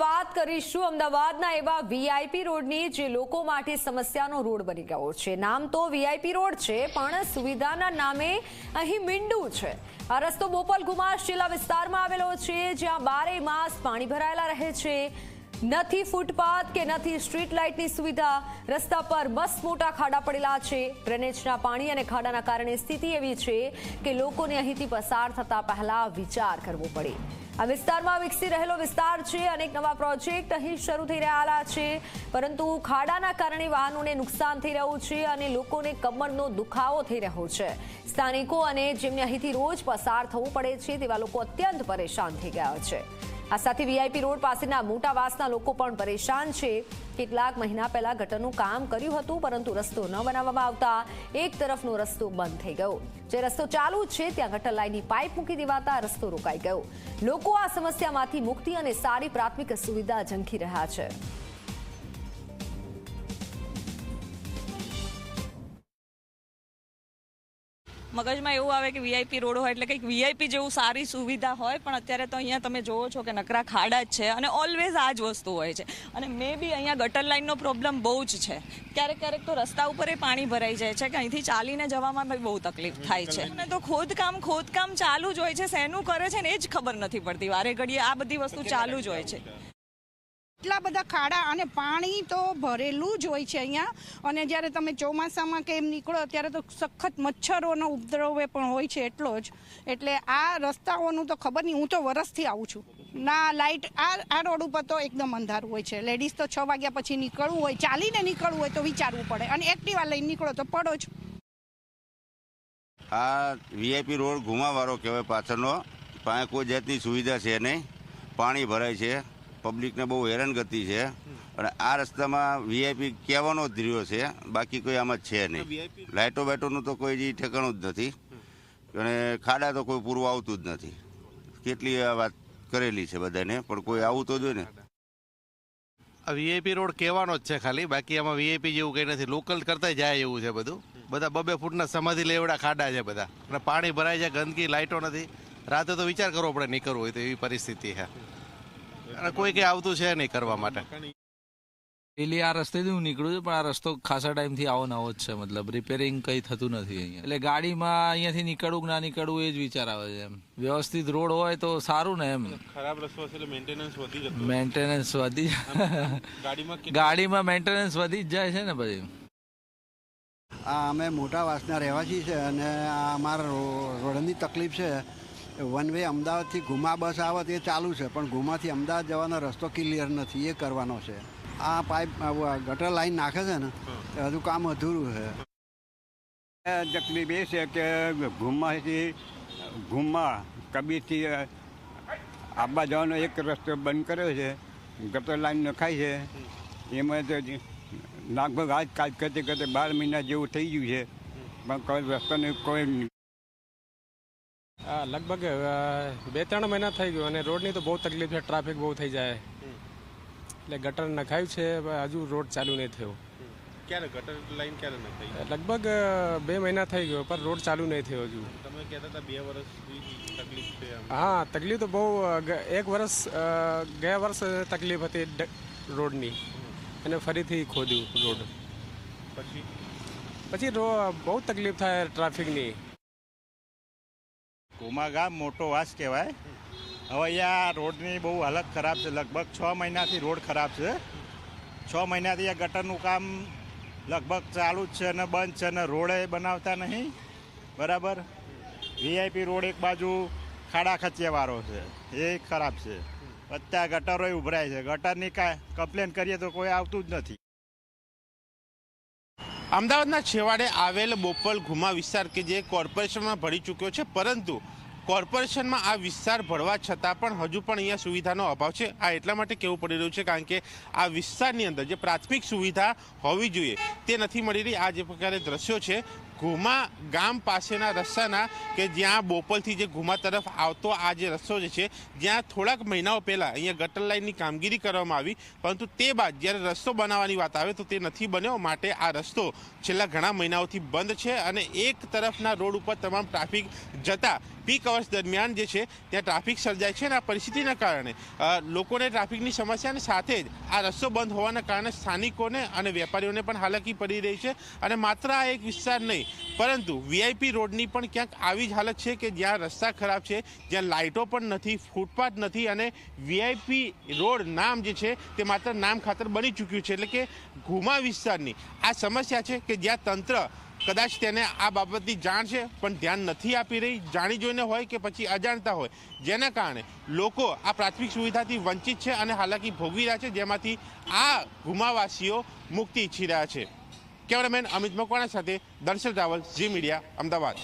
વાત કરીશું અમદાવાદના એવા વીઆઈપી રોડની, જે લોકો માટે સમસ્યાનો રોડ બની ગયો છે. નામ તો વીઆઈપી રોડ છે, પણ સુવિધાના નામે અહીં મીંડું છે. આ રસ્તો બોપલ ગુમાસ જિલ્લા વિસ્તારમાં આવેલો છે, જ્યાં બારે માસ પાણી ભરાયેલા રહે છે. નથી ફૂટપાથ કે નથી સ્ટ્રીટ લાઇટની સુવિધા. રસ્તા પર બસ મોટા ખાડા પડેલા છે. ડ્રેનેજના પાણી અને ખાડાના કારણે સ્થિતિ એવી છે કે લોકોને અહીંથી પસાર થતા પહેલા વિચાર કરવો પડે. આ વિસ્તારમાં વિકસી રહેલો વિસ્તાર છે. અનેક નવા પ્રોજેક્ટ અહીં શરૂ થઈ રહ્યા છે. પરંતુ ખાડાના કારણે વાહનોને નુકસાન થઈ રહ્યું છે અને લોકોને કમરનો દુખાવો થઈ રહ્યો છે. સ્થાનિકો અને જેમને અહીંથી રોજ પસાર થવું પડે છે તેવા લોકો અત્યંત પરેશાન થઈ ગયા છે. આ સાથે વીઆઈપી રોડ પાસેના મોટા વાસના લોકો પણ પરેશાન છે. કેટલાક મહિના પહેલા ગટરનું કામ કર્યું હતું, પરંતુ રસ્તો ન બનાવવામાં આવતા એક તરફનો રસ્તો બંધ થઈ ગયો. જે રસ્તો ચાલુ છે, ત્યાં ગટર લાઈનની પાઇપ મૂકી દેવાતા રસ્તો રોકાઈ ગયો. લોકો આ સમસ્યામાંથી મુક્તિ અને સારી પ્રાથમિક સુવિધા ઝંખી રહ્યા છે. મગજમાં એવું આવે કે વીઆઈપી રોડ હોય એટલે કંઈક વીઆઈપી જેવું સારી સુવિધા હોય પણ અત્યારે તો અહીંયા તમે જોવો છો કે નકરા ખાડા જ છે અને ઓલવેઝ આ જ વસ્તુ હોય છે. અને મે બી અહીંયા ગટર લાઇનનો પ્રોબ્લેમ બહુ જ છે. ક્યારેક ક્યારેક તો રસ્તા ઉપર એ પાણી ભરાઈ જાય છે કે અહીંથી ચાલીને જવામાં બહુ તકલીફ થાય છે. અને તો ખોદકામ ખોદકામ ચાલુ જ હોય છે શેનું કરે છે ને એ જ ખબર નથી પડતી. વારે ઘડીએ આ બધી વસ્તુ ચાલુ જ હોય છે? એટલા બધા ખાડા અને પાણી તો ભરેલું જ હોય છે અહીંયા. અને જ્યારે તમે ચોમાસામાં કે એમ નીકળો, ત્યારે તો સખત મચ્છરોનો ઉપદ્રવ પણ હોય છે એટલો જ. એટલે આ રસ્તાઓનું તો ખબર નહીં, હું તો વરસથી આવું છું. ના લાઇટ આ આ રોડ ઉપર તો એકદમ અંધારું હોય છે. લેડીઝ તો છ વાગ્યા પછી નીકળવું હોય, ચાલીને નીકળવું હોય તો વિચારવું પડે. અને એક્ટિવા લઈને નીકળો તો પડો જ. આ વીઆઈપી રોડ ઘુમાવાળો કહેવાય પાછળનો. પાસે કોઈ જાતની સુવિધા છે નહીં પાણી ભરાય છે. પબ્લિકને બહુ હેરાનગતિ છે. અને આ રસ્તામાં વીઆઈપી કહેવાનો જ રહ્યો છે. બાકી કોઈ આમાં છે નહીં. લાઇટો બાઇટોનું તો કોઈ જી ઠેકાણું જ નથી. અને ખાડા તો કોઈ પૂરું આવતું જ નથી. કેટલી વાત કરેલી છે બધાને. પણ કોઈ આવું તો જોઈએ ને. આ વીઆઈપી રોડ કહેવાનો જ છે ખાલી. બાકી આમાં વીઆઈપી જેવું કંઈ નથી. લોકલ કરતા જાય એવું છે બધું. બધા બબે ફૂટના સમાધિ લેવડા ખાડા છે બધા. અને પાણી ભરાય છે ગંદકી લાઇટો નથી. રાતે તો વિચાર કરવો પડે નીકળવું હોય તો એવી પરિસ્થિતિ છે. અને કોઈ કઈ આવતું છે નહીં કરવા માટે. પેલી આ રસ્તેથી હું નીકળું છું પણ આ રસ્તો ખાસા ટાઈમથી આવો નવો જ છે મતલબ રિપેરિંગ કંઈ થતું નથી અહીંયા. એટલે ગાડીમાં અહીંયાથી નીકળવું કે ના નીકળવું એ જ વિચાર આવે છે એમ. વ્યવસ્થિત રોડ હોય તો સારું ને એમ. ખરાબ રસ્તો હશે એટલે મેન્ટેનન્સ વધી જતું મેન્ટેનન્સ વધી ગાડીમાં ગાડીમાં મેન્ટેનન્સ વધી જ જાય છે ને પછી. આ અમે મોટા વાસના રહેવાસી છે અને આ અમારા રોડની તકલીફ છે. વન વે અમદાવાદથી ઘુમા બસ આવે તે ચાલુ છે, પણ ઘુમાથી અમદાવાદ જવાનો રસ્તો ક્લિયર નથી, એ કરવાનો છે. આ પાઇપ ગટર લાઈન નાખે છે ને હજુ કામ અધૂરું છે. તકલીફ એ છે કે ઘુમાથી, ઘુમા કબીરથી આબા જવાનો એક રસ્તો બંધ કર્યો છે ગટર લાઈન નખાય છે. એમાં તો લગભગ આજ કાજ કરતે કરતે બાર મહિના જેવું થઈ ગયું છે, પણ કોઈ રસ્તાને કોઈ લગભગ બે ત્રણ મહિના થઈ ગયું અને રોડની તો બહુ તકલીફ છે ટ્રાફિક બહુ થઈ જાય. એટલે ગટર નખાયું છે હજુ રોડ ચાલુ નહીં થયો. ક્યારે ગટર લાઈન ક્યારે નખાઈ? લગભગ બે મહિના થઈ ગયો પણ રોડ ચાલુ નહીં થયો હજુ. તમે કહેતા હતા બે વર્ષ તકલીફ છે હા તકલીફ તો બહુ એક વર્ષ ગયા વર્ષ તકલીફ હતી રોડની. અને ફરીથી ખોદ્યું રોડ. પછી? પછી બહુ તકલીફ થાય ટ્રાફિકની. કુમા ગામ મોટો વાસ કહેવાય. હવે અહીંયા રોડની બહુ હાલત ખરાબ છે. લગભગ છ મહિનાથી રોડ ખરાબ છે. છ મહિનાથી આ ગટરનું કામ લગભગ ચાલુ જ છે અને બંધ છે અને રોડે બનાવતા નહીં. બરાબર? વીઆઈપી રોડ એક બાજુ ખાડા ખચિયાવાળો છે. એ ખરાબ છે. અત્યારે ગટરોય ઉભરાય છે. ગટરની કાંઈ કમ્પ્લેન કરીએ તો કોઈ આવતું જ નથી. અમદાવાદના છેવાડે આવેલ બોપલ ઘુમા વિસ્તાર કે જે કોર્પોરેશનમાં ભળી ચૂક્યો છે, પરંતુ કોર્પોરેશનમાં આ વિસ્તાર ભળવા છતાં પણ હજુ પણ અહીંયા સુવિધાનો અભાવ છે. આ એટલા માટે કહેવું પડી રહ્યું છે કારણ કે આ વિસ્તારની અંદર જે પ્રાથમિક સુવિધા હોવી જોઈએ તે નથી મળી રહી. આ જે પ્રકારે દ્રશ્યો છે ઘુમા ગામ પાસેના રસ્તાના કે જ્યાં બોપલથી જે ઘુમા તરફ આવતો આ જે રસ્તો જે છે, જ્યાં થોડાક મહિનાઓ પહેલાં અહીંયા ગટર લાઇનની કામગીરી કરવામાં આવી, પરંતુ તે બાદ જ્યારે રસ્તો બનાવવાની વાત આવે તો તે નથી બન્યો. માટે આ રસ્તો છેલ્લા ઘણા મહિનાઓથી બંધ છે અને એક તરફના રોડ ઉપર તમામ ટ્રાફિક જતા પીક અવર્સ દરમિયાન જે છે, ત્યાં ટ્રાફિક સર્જાય છે અને આ પરિસ્થિતિના કારણે લોકોને ટ્રાફિકની સમસ્યાને સાથે જ આ રસ્તો બંધ હોવાના કારણે સ્થાનિકોને અને વેપારીઓને પણ હાલાકી પડી રહી છે. અને માત્ર આ એક વિસ્તાર નહીં પરંતુ વીઆઈપી રોડની પણ ક્યાંક આવી જ હાલત છે કે જ્યાં રસ્તા ખરાબ છે, જ્યાં લાઇટો પણ નથી, ફૂટપાથ નથી અને વીઆઈપી રોડ નામ જે છે તે માત્ર નામ ખાતર બની ચૂક્યું છે. એટલે કે ઘુમા વિસ્તારની આ સમસ્યા છે કે જ્યાં તંત્ર કદાચ તેને આ બાબતની જાણ છે, પણ ધ્યાન નથી આપી રહી. જાણી જોઈને હોય કે પછી અજાણતા હોય. જેના કારણે લોકો આ પ્રાથમિક સુવિધાથી વંચિત છે અને હાલાકી ભોગવી રહ્યા છે, જેમાંથી આ ગુમાવાસીઓ મુક્તિ ઈચ્છી રહ્યા છે. કેમેરામેન અમિત મકવાણા સાથે દર્શન રાવલ જી મીડિયા અમદાવાદ.